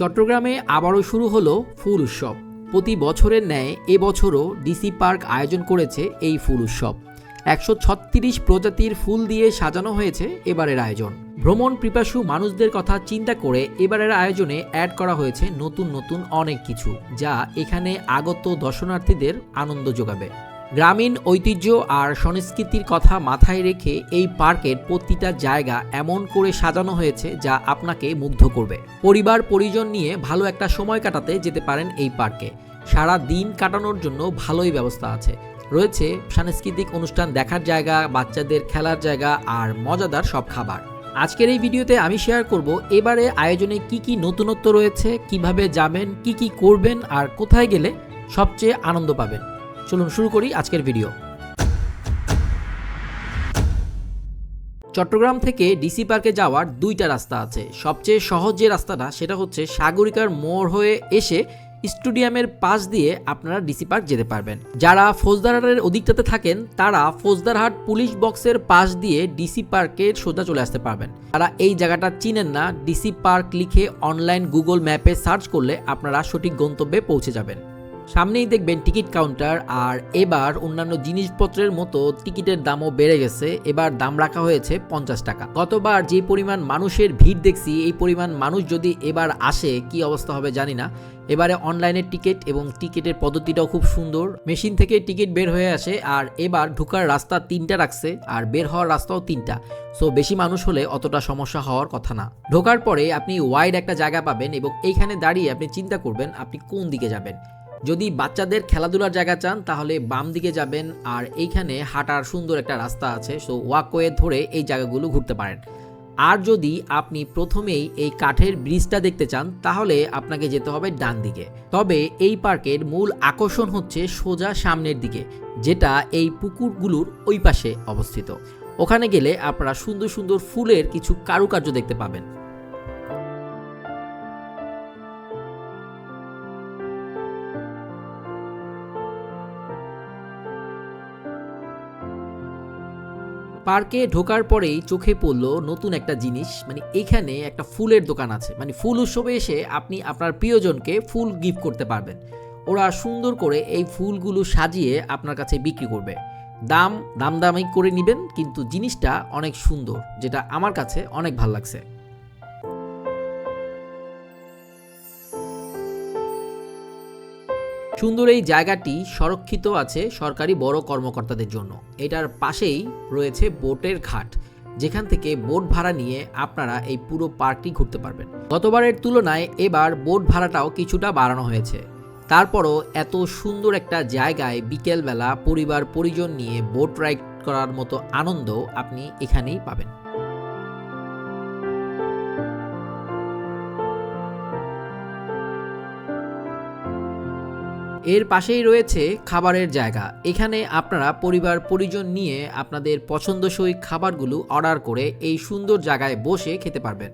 চট্টগ্রামে আবারও শুরু হলো ফুল উৎসব। প্রতি বছরের ন্যায় এবছরও ডিসি পার্ক আয়োজন করেছে এই ফুল উৎসব। একশো ছত্রিশ প্রজাতির ফুল দিয়ে সাজানো হয়েছে এবারের আয়োজন। ভ্রমণ পিপাসু মানুষদের কথা চিন্তা করে এবারের আয়োজনে অ্যাড করা হয়েছে নতুন নতুন অনেক কিছু, যা এখানে আগত দর্শনার্থীদের আনন্দ যোগাবে। গ্রামীণ ঐতিহ্য আর সংস্কৃতির কথা মাথায় রেখে এই পার্কের প্রতিটা জায়গা এমন করে সাজানো হয়েছে যা আপনাকে মুগ্ধ করবে। পরিবার, পরিজন নিয়ে ভালো একটা সময় কাটাতে যেতে পারেন এই পার্কে। সারা দিন কাটানোর জন্য ভালোই ব্যবস্থা আছে। রয়েছে সাংস্কৃতিক অনুষ্ঠান দেখার জায়গা, বাচ্চাদের খেলার জায়গা আর মজাদার সব খাবার। আজকের এই ভিডিওতে আমি শেয়ার করব এবারে আয়োজনে কি কি নতুনত্ব রয়েছে, কীভাবে যাবেন, কি কি করবেন আর কোথায় গেলে সবচেয়ে আনন্দ পাবেন। চলুন শুরু করি আজকের ভিডিও চট্টগ্রাম থেকে ডিসি পার্কে যাওয়ার দুইটা রাস্তা আছে। সবচেয়ে সহজ যে রাস্তাটা, সেটা হচ্ছে সাগরিকার মোড় হয়ে এসে স্টেডিয়ামের পাশ দিয়ে আপনারা ডিসি পার্ক যেতে পারবেন। যারা ফৌজদারহাটের অধিকটাতে থাকেন, তারা ফৌজদারহাট পুলিশ বক্সের পাশ দিয়ে ডিসি পার্কে সোজা চলে আসতে পারবেন। তারা এই জায়গাটা চিনেন না, ডিসি পার্ক লিখে অনলাইন গুগল ম্যাপে সার্চ করলে আপনারা সঠিক গন্তব্যে পৌঁছে যাবেন। সামনেই দেখবেন টিকিট কাউন্টার আর এবার অন্যান্য জিনিসপত্রের মতো টিকিটের দামও বেড়ে গেছে। এবার দাম রাখা হয়েছে পঞ্চাশ টাকা। গতবার যে পরিমাণ মানুষের ভিড় দেখছি, এই পরিমাণ মানুষ যদি এবার আসে, কি অবস্থা হবে জানি না। এবারে অনলাইনে টিকিট এবং টিকিটের পদ্ধতিটাও খুব সুন্দর। মেশিন থেকে টিকিট বের হয়ে আসে আর এবার ঢুকার রাস্তা তিনটা রাখছে আর বের হওয়ার রাস্তাও তিনটা। সো বেশি মানুষ হলে অতটা সমস্যা হওয়ার কথা না। ঢোকার পরে আপনি ওয়াইড একটা জায়গা পাবেন এবং এইখানে দাঁড়িয়ে আপনি চিন্তা করবেন আপনি কোন দিকে যাবেন। যদি বাচ্চাদের খেলাধুলার জায়গা চান, তাহলে বাম দিকে যাবেন, আর এইখানে হাঁটার সুন্দর একটা রাস্তা আছে সো ওয়াকওয়ে ধরে এই জায়গাগুলো ঘুরতে পারেন। আর যদি আপনি প্রথমেই এই কাঠের ব্রিজটা দেখতে চান, তাহলে আপনাকে যেতে হবে ডান দিকে। তবে এই পার্কের মূল আকর্ষণ হচ্ছে সোজা সামনের দিকে, যেটা এই পুকুরগুলোর ওই পাশে অবস্থিত। ওখানে গেলে আপনারা সুন্দর সুন্দর ফুলের কিছু কারুকার্য দেখতে পাবেন। পার্কে ঢোকার পরেই চোখে পড়ল নতুন একটা জিনিস মানে এখানে একটা ফুলের দোকান আছে। মানে ফুল উৎসবে এসে আপনি আপনার প্রিয়জনকে ফুল গিফট করতে পারবেন। ওরা সুন্দর করে এই ফুলগুলো সাজিয়ে আপনার কাছে বিক্রি করবে। দাম দাম দামি করে নেবেন, কিন্তু জিনিসটা অনেক সুন্দর, যেটা আমার কাছে অনেক ভালো লাগছে। সুন্দর এই জায়গাটি সংরক্ষিত আছে সরকারি বড় কর্মকর্তাদের জন্য। এটার পাশেই রয়েছে বোটের ঘাট, যেখান থেকে বোট ভাড়া নিয়ে আপনারা এই পুরো পার্কটি ঘুরতে পারবেন। গতবারের তুলনায় এবার বোট ভাড়াটাও কিছুটা বাড়ানো হয়েছে। তারপরও এত সুন্দর একটা জায়গায় বিকেলবেলা পরিবার পরিজন নিয়ে বোট রাইড করার মতো আনন্দ আপনি এখানেই পাবেন। এর পাশেই রয়েছে খাবারের জায়গা। এখানে আপনারা পরিবার, পরিজন নিয়ে আপনাদের পছন্দসই খাবারগুলো অর্ডার করে এই সুন্দর জায়গায় বসে খেতে পারবেন।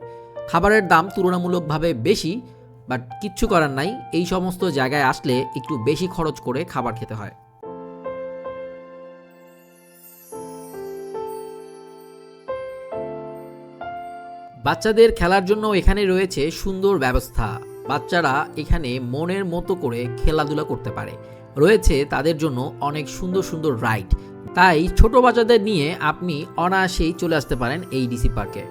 খাবারের দাম তুলনামূলকভাবে বেশি, বাট কিচ্ছু করার নাই। এই সমস্ত জায়গায় আসলে একটু বেশি খরচ করে খাবার খেতে হয়। বাচ্চাদের খেলার জন্য এখানে রয়েছে সুন্দর ব্যবস্থা। বাচ্চারা এখানে মনের মতো করে খেলাধুলা করতে পারে। রয়েছে তাদের জন্য অনেক সুন্দর সুন্দর রাইড। তাই ছোট বাচ্চাদের নিয়ে আপনি অনায়াসেই চলে আসতে পারেন এই ডিসি পার্কে।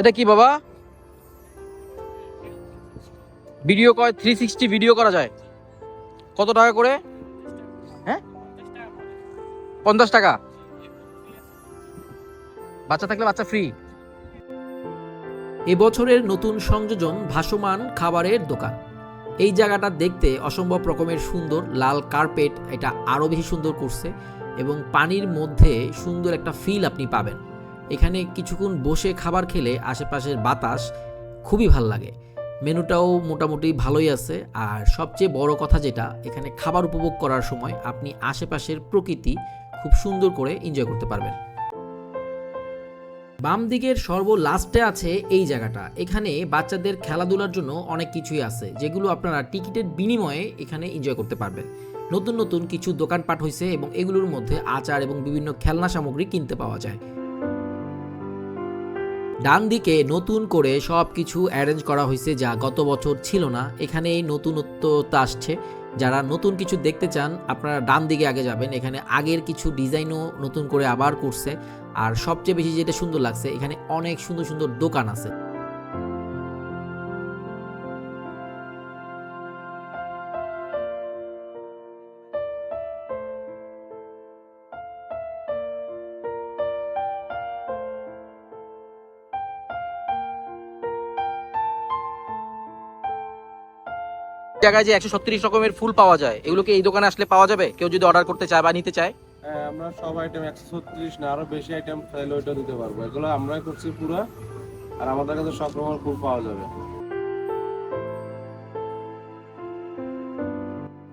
এটা কি বাবা? ভিডিও কয়? থ্রি সিক্সটি ভিডিও করা যায়। কত টাকা করে? পঞ্চাশ টাকা। বাচ্চা থাকলে বাচ্চা ফ্রি এবছরের নতুন সংযোজন ভাসমান খাবারের দোকান। এই জায়গাটা দেখতে অসম্ভব রকমের সুন্দর লাল কার্পেট, এটা আরও বেশি সুন্দর করছে এবং পানির মধ্যে সুন্দর একটা ফিল আপনি পাবেন। এখানে কিছুক্ষণ বসে খাবার খেলে আশেপাশের বাতাস খুবই ভালো লাগে। মেনুটাও মোটামুটি ভালোই আছে আর সবচেয়ে বড় কথা যেটা, এখানে খাবার উপভোগ করার সময় আপনি আশেপাশের প্রকৃতি খুব সুন্দর করে এনজয় করতে পারবেন। বাম দিকের সর্ব লাস্টে আছে এই জায়গাটা। এখানে বাচ্চাদের খেলাধুলার জন্য অনেক কিছুই আছে, যেগুলো আপনারা টিকিটের বিনিময়ে এখানে এনজয় করতে পারবেন। নতুন নতুন কিছু দোকানপাট হয়েছে এবং এগুলোর মধ্যে আচার এবং বিভিন্ন খেলনা সামগ্রী কিনতে পাওয়া যায়। ডান দিকে নতুন করে সব কিছু অ্যারেঞ্জ করা হয়েছে যা গত বছর ছিল না। এখানে এই নতুনত্বতা আসছে। যারা নতুন কিছু দেখতে চান, আপনারা ডান দিকে আগে যাবেন। এখানে আগের কিছু ডিজাইনও নতুন করে আবার করছে। আর সবচেয়ে বেশি যেটা সুন্দর লাগছে, এখানে অনেক সুন্দর সুন্দর দোকান আছে। জায়গায় যে একশো ছত্রিশ রকমের ফুল পাওয়া যায়, এগুলো কি এই দোকানে আসলে পাওয়া যাবে? কেউ যদি অর্ডার করতে চায় বা নিতে চায়? হ্যাঁ আমরা সব আইটেম একশো ছত্রিশ না, আরও বেশি আইটেম চাইলে ওইটা দিতে পারব। এগুলো আমরাই করছি পুরো, আর আমাদের কাছে সব রকমের ফুল পাওয়া যাবে।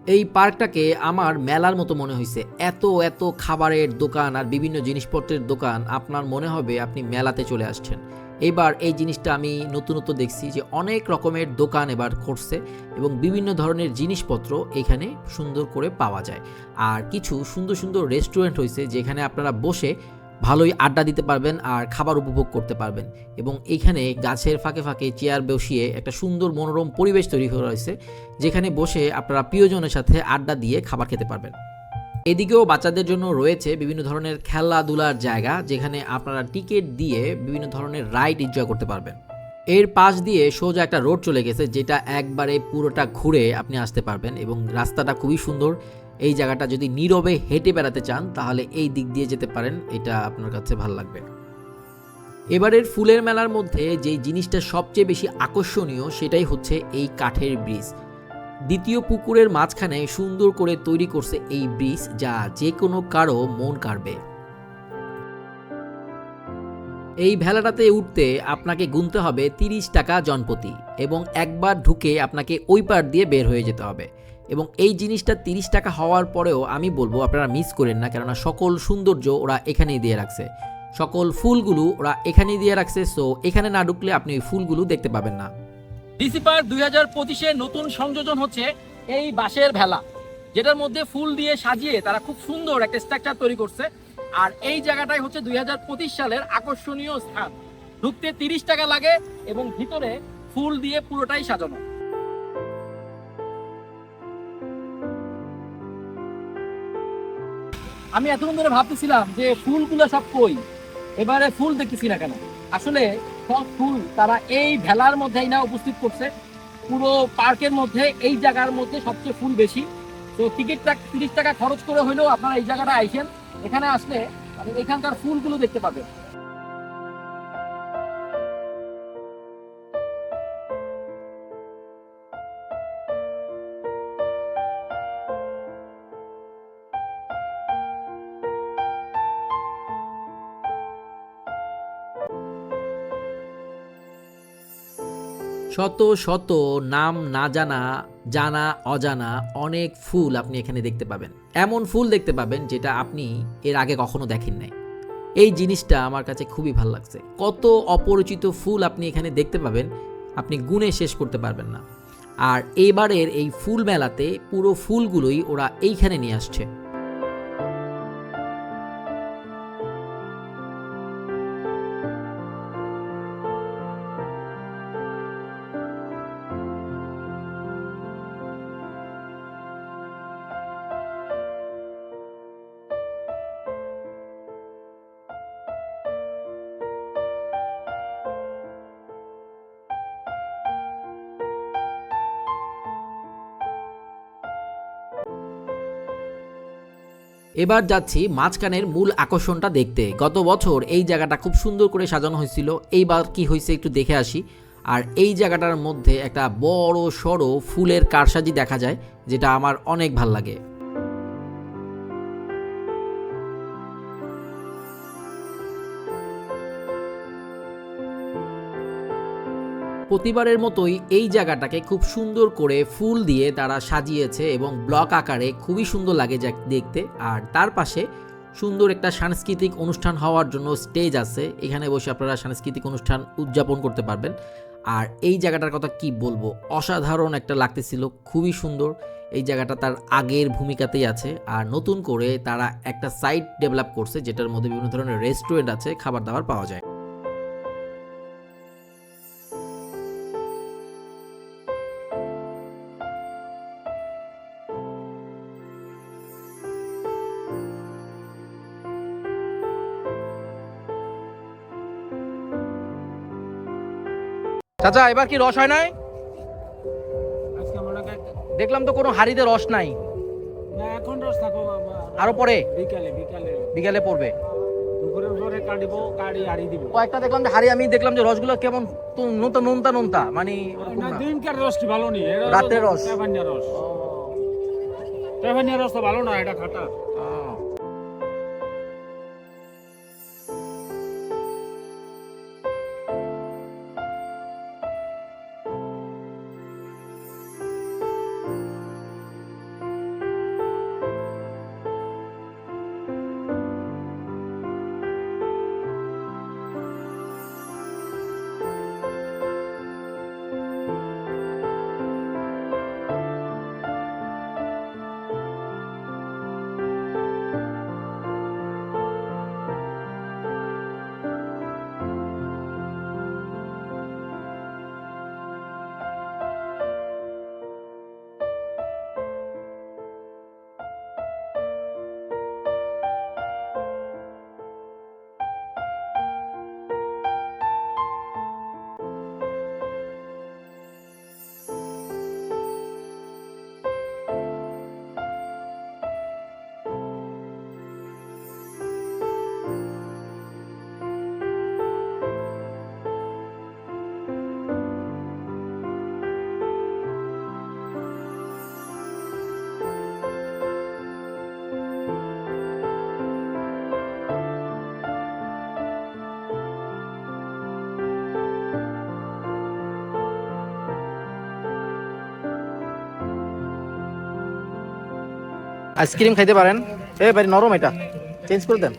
এই পার্কটাকে আমার মেলার মতো মনে হয়েছে এত এত খাবারের দোকান আর বিভিন্ন জিনিসপত্রের দোকান আপনার মনে হবে আপনি মেলাতে চলে আসছেন। এবার এই জিনিসটা আমি নতুনত্ব দেখছি যে অনেক রকমের দোকান এবার করছে এবং বিভিন্ন ধরনের জিনিসপত্র এখানে সুন্দর করে পাওয়া যায়। আর কিছু সুন্দর সুন্দর রেস্টুরেন্ট হয়েছে যেখানে আপনারা বসে ভালোই আড্ডা দিতে পারবেন আর খাবার উপভোগ করতে পারবেন। এবং এখানে গাছের ফাঁকে ফাঁকে চেয়ার বসিয়ে একটা সুন্দর মনোরম পরিবেশ তৈরি করা হয়েছে, যেখানে বসে আপনারা প্রিয়জনের সাথে আড্ডা দিয়ে খাবার খেতে পারবেন। এদিকেও বাচ্চাদের জন্য রয়েছে বিভিন্ন ধরনের খেলাধুলার জায়গা, যেখানে আপনারা টিকিট দিয়ে বিভিন্ন ধরনের রাইড এনজয় করতে পারবেন। এর পাশ দিয়ে সোজা একটা রোড চলে গেছে, যেটা একবারে পুরোটা ঘুরে আপনি আসতে পারবেন এবং রাস্তাটা খুবই সুন্দর। এই জায়গাটা যদি নীরবে হেঁটে বেড়াতে চান, তাহলে এই দিক দিয়ে যেতে পারেন, এটা আপনার কাছে ভালো লাগবে। এবারের ফুলের মেলার মধ্যে যে জিনিসটা সবচেয়ে বেশি আকর্ষণীয়, সেটাই হচ্ছে এই কাঠের ব্রিজ। দ্বিতীয় পুকুরের মাঝখানে সুন্দর করে তৈরি করছে এই ব্রিজ, যা যে কোনো কারও মন কাড়বে। এই ভেলাটাতে উঠতে আপনাকে গুনতে হবে তিরিশ টাকা জনপতি এবং একবার ঢুকে আপনাকে ওই পার দিয়ে বের হয়ে যেতে হবে। এবং এই জিনিসটা তিরিশ টাকা হওয়ার পরেও আমি বলব, আপনারা মিস করেন না, কেননা সকল সৌন্দর্য ওরা এখানেই দিয়ে রাখছে। সকল ফুলগুলো ওরা এখানেই দিয়ে রাখছে সো এখানে না ঢুকলে আপনি ওই ফুলগুলো দেখতে পাবেন না। ডিসি পার্ক দুই হাজার পঁচিশে নতুন সংযোজন হচ্ছে এই বাঁশের ভেলা, যেটার মধ্যে ফুল দিয়ে সাজিয়ে তারা খুব সুন্দর একটা স্ট্রাকচার তৈরি করছে। আর এই জায়গাটাই হচ্ছে দুই হাজার পঁচিশ সালের আকর্ষণীয় স্থান। ঢুকতে তিরিশ টাকা লাগে এবং ভিতরে ফুল দিয়ে পুরোটাই সাজানো। আমি এতক্ষণ ধরে ভাবতেছিলাম যে ফুলগুলো সব কই? এবারে ফুল দেখতেছি না কেন? আসলে সব ফুল তারা এই ভেলার মধ্যেই না উপস্থিত করছে। পুরো পার্কের মধ্যে, এই জায়গার মধ্যে সবচেয়ে ফুল বেশি। তো টিকিটটা তিরিশ টাকা খরচ করে হলেও আপনারা এই জায়গাটা আইসেন। এখানে আসলে মানে এখানকার ফুলগুলো দেখতে পাবেন। শত শত নাম না জানা জানা, অজানা অনেক ফুল আপনি এখানে দেখতে পাবেন। এমন ফুল দেখতে পাবেন যেটা আপনি এর আগে কখনো দেখেন নাই। এই জিনিসটা আমার কাছে খুবই ভালো লাগছে। কত অপরিচিত ফুল আপনি এখানে দেখতে পাবেন, আপনি গুণে শেষ করতে পারবেন না। আর এবারের এই ফুল মেলাতে পুরো ফুলগুলোই ওরা এইখানে নিয়ে আসছে। এবার যাচ্ছি মাঝখানের মূল আকর্ষণটা দেখতে। গত বছর এই জায়গাটা খুব সুন্দর করে সাজানো হয়েছিল। এইবার কি হয়েছে একটু দেখে আসি। আর এই জায়গাটার মধ্যে একটা বড় সড়ো ফুলের কারসাজি দেখা যায়, যেটা আমার অনেক ভালো লাগে। প্রতিবারের মতোই এই জায়গাটাকে খুব সুন্দর করে ফুল দিয়ে তারা সাজিয়েছে এবং ব্লক আকারে খুবই সুন্দর লাগে দেখতে। আর তার পাশে সুন্দর একটা সাংস্কৃতিক অনুষ্ঠান হওয়ার জন্য স্টেজ আছে। এখানে বসে আপনারা সাংস্কৃতিক অনুষ্ঠান উদযাপন করতে পারবেন। আর এই জায়গাটার কথা কি বলব? অসাধারণ একটা লাগতেছিল, খুবই সুন্দর। এই জায়গাটা তার আগের ভূমিকাতেই আছে। আর নতুন করে তারা একটা সাইট ডেভেলপ করছে, যেটার মধ্যে বিভিন্ন ধরনের রেস্টুরেন্ট আছে, খাবার দাবার পাওয়া যায়। চাচা এবার কি রস হয় নাই? দেখলাম তো কোনো হাড়িতে রস নাই। এখন রস থাকো আরও পরে? বিকালে বিকালে। বিকালে পড়বে। কয়েকটা দেখলাম যে হাড়ি আমি দেখলাম যে রসগুলো কেমন তো নোনতা নোনতা নোনতা মানে। দিনকার রস কি ভালো নি? রাতের রস। রস। ট্রেভানিয়া রস তো ভালো না এটা খাটা। আইসক্রিম খাইতে পারেন। এ ভাই নরম এটা। চেঞ্জ করে দেন।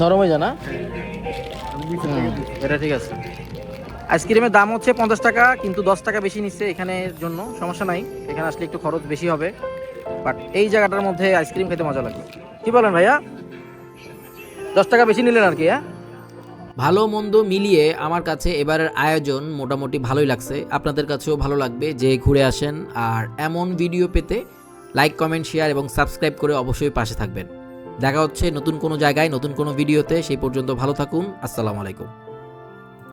নরম হয়ে। যায় না? আমি নিচে হুম, থেকে দিচ্ছি। এটা ঠিক আছে। আইসক্রিমের দাম হচ্ছে পঞ্চাশ টাকা কিন্তু দশ টাকা বেশি নিচ্ছে এখানের জন্য সমস্যা নাই। এখানে আসলে একটু খরচ বেশি হবে। বাট এই জায়গাটার মধ্যে আইসক্রিম খেতে মজা লাগে। কি বলেন ভাইয়া? দশ টাকা বেশি নিলেন আর কি হ্যাঁ? ভালো মন্দ মিলিয়ে আমার কাছে এবারের আয়োজন মোটামুটি ভালোই লাগছে। আপনাদের কাছেও ভালো লাগবে যে ঘুরে আসেন। আর এমন ভিডিও পেতে লাইক কমেন্ট শেয়ার এবং সাবস্ক্রাইব করে অবশ্যই পাশে থাকবেন। দেখা হচ্ছে নতুন কোনো জায়গায়, নতুন কোনো ভিডিওতে সেই পর্যন্ত ভালো থাকুন। আসসালামু আলাইকুম।